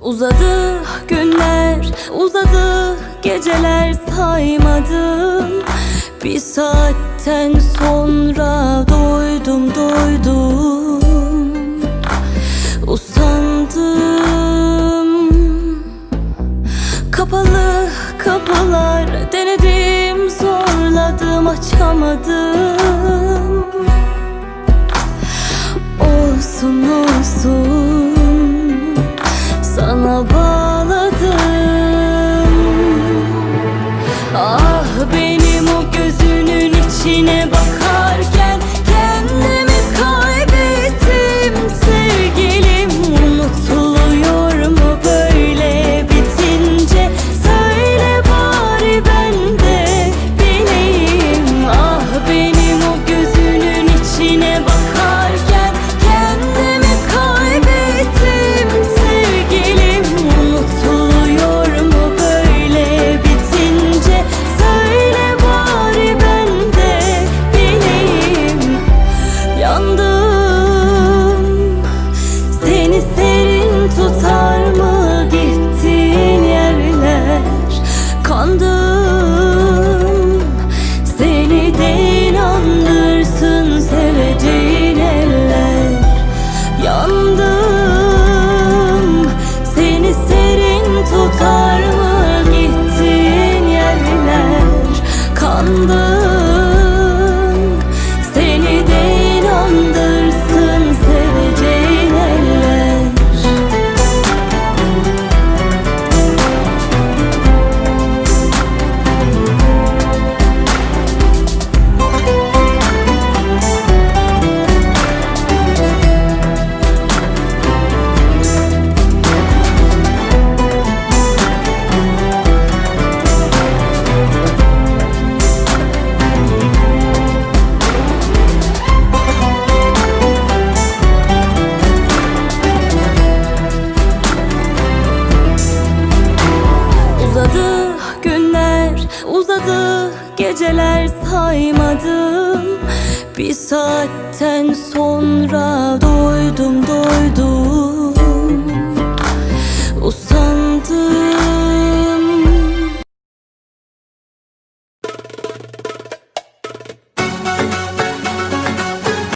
Uzadı günler, uzadı geceler saymadım. Bir saatten sonra doydum doydum Usandım. Kapalı kapılar denedim zorladım açamadım. Uzadı geceler saymadım. Bir saatten sonra doydum doydum